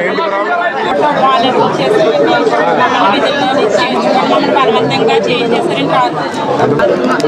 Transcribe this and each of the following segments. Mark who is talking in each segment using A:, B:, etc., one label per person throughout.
A: ఏంటి ప్రాబ్లం
B: వాళ్ళకి వచ్చేసి విధుల్లో మమ్మల్ని బలవంతంగా చేసేసారని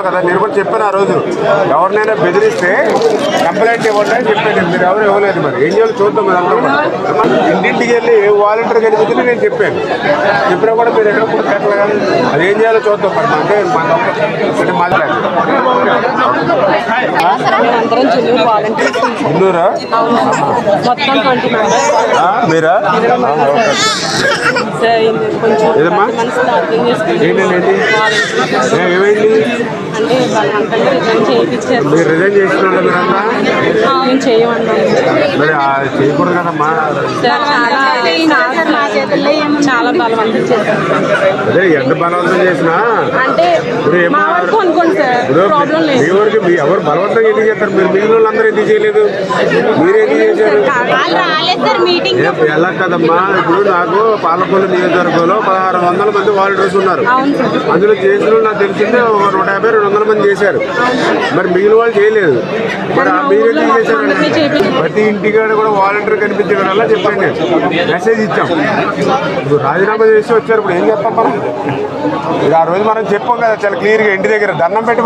A: కదా నేను కూడా చెప్పాను ఆ రోజు. ఎవరినైనా బెదిరిస్తే కంప్లైంట్ ఇవ్వండి అని చెప్పాను మీరు ఎవరు ఇవ్వలేదు మరి. ఏం చేయాలి చూద్దాం మరి అందరం. ఇంటింటికి వెళ్ళి ఏ వాలంటీర్ కనిపించింది నేను చెప్పాను. చెప్పినా కూడా మీరు ఎక్కడ కూడా పెట్టలేదు అది ఏం చేయాలో చూద్దాం మరి. అంటే మన మాట్లాడాలి మీరా? ఏదమ్మా? ఏంటండి ఏమైంది
C: అంటే బలవంతంగా రిటర్న్ చేయించారు
A: మీరు రిజైన్ మీరంతా
C: మేము చేయమన్నాం
A: మరి చేయకూడదు కదమ్మా
C: సార్ చాలా చాలా బలవంతం చేశారు
A: అదే ఎంత బలవంతం చేసినా
C: అంటే మా వరకు
A: మీ
C: లేదు.
A: వరకు మీ ఎవరు బలవంతంగా ఎందుకు చేస్తారు? మీరు మిగిలిన వాళ్ళందరూ ఎందుకు చేయలేదు? మీరు ఎందుకు చేశారు? ఎలా కదమ్మా. ఇప్పుడు నాకు పాలకొల్లు నియోజకవర్గంలో పదహారు వందల మంది వాలంటీర్స్ ఉన్నారు. అందులో చేసిన నాకు తెలిసిందే ఒక నూట యాభై రెండు వందల మంది చేశారు. మరి మిగిలిన వాళ్ళు చేయలేదు. మరి మీరు ఎందుకు చేశారు. ప్రతి ఇంటికాడ కూడా వాలంటీర్ కనిపించడం వల్ల చెప్పాను నేను. మెసేజ్ ఇచ్చాం. ఇప్పుడు రాజీనామా చేసి వచ్చారు. ఇప్పుడు ఏం చెప్తాం మనం? ఆ రోజు మనం చెప్పాం కదా చాలా క్లియర్గా ఇంటి దగ్గర దండం పెట్టి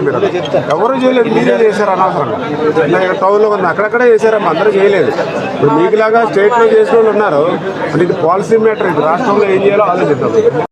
A: ఉండాలి మీరు ఎవరు చేయలేదు మీరే చేశారు అనవసరంగా. ఇలా ఇక్కడ టౌన్లో ఉంది అక్కడక్కడే చేశారమ్మా అందరూ చేయలేదు. ఇప్పుడు మీకులాగా స్టేట్లో చేసిన వాళ్ళు ఉన్నారు. అంటే ఇది పాలసీ మ్యాటర్ ఇది రాష్ట్రంలో ఏం చేయాలో ఆలోచిద్దాం.